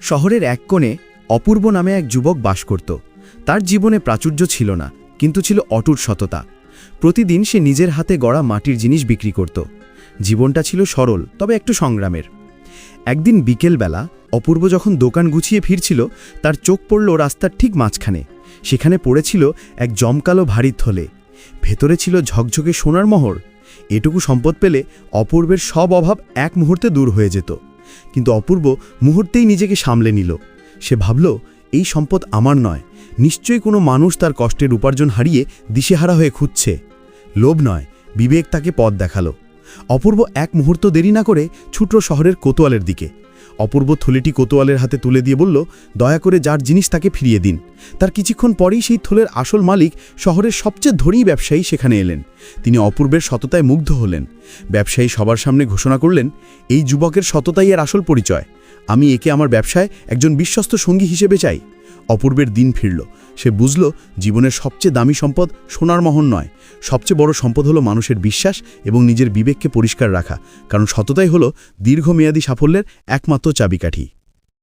শহরের এক কোণে অপূর্ব নামে এক যুবক বাস করত। তার জীবনে প্রাচুর্য ছিল না, কিন্তু ছিল অটুট সততা। প্রতিদিন সে নিজের হাতে গড়া মাটির জিনিস বিক্রি করত। জীবনটা ছিল সরল, তবে একটু সংগ্রামের। একদিন বিকেলবেলা অপূর্ব যখন দোকান গুছিয়ে ফিরছিল, তার চোখ পড়ল রাস্তার ঠিক মাঝখানে। সেখানে পড়েছিল এক জমকালো ভারী থলে। ভেতরে ছিল ঝকঝকে সোনার মোহর। এটুকু সম্পদ পেলে অপূর্বের সব অভাব এক মুহূর্তে দূর হয়ে যেত। কিন্তু অপূর্ব মুহূর্তেই নিজেকে সামলে নিল। সে ভাবল, এই সম্পদ আমার নয়। নিশ্চয়ই কোনো মানুষ তার কষ্টের উপার্জন হারিয়ে দিশেহারা হয়ে খুঁজছে। লোভ নয়, বিবেক তাকে পথ দেখাল। অপূর্ব এক মুহূর্ত দেরি না করে ছুটো শহরের কোতোয়ালের দিকে। অপূর্ব থলেটি কোতোয়ালের হাতে তুলে দিয়ে বলল, দয়া করে যার জিনিস তাকে ফিরিয়ে দিন। তার কিছুক্ষণ পরেই সেই থলের আসল মালিক শহরের সবচেয়ে ধনী ব্যবসায়ী সেখানে এলেন। তিনি অপূর্বের সততায় মুগ্ধ হলেন। ব্যবসায়ী সবার সামনে ঘোষণা করলেন, এই যুবকের সততাই এর আসল পরিচয়। আমি একে আমার ব্যবসায় একজন বিশ্বস্ত সঙ্গী হিসেবে চাই। অপূর্বের দিন ফিরল। সে বুঝল জীবনের সবচেয়ে দামি সম্পদ সোনার মহন নয়। সবচেয়ে বড় সম্পদ হলো মানুষের বিশ্বাস এবং নিজের বিবেককে পরিষ্কার রাখা। কারণ সততাই হলো দীর্ঘমেয়াদী সাফল্যের একমাত্র চাবিকাঠি।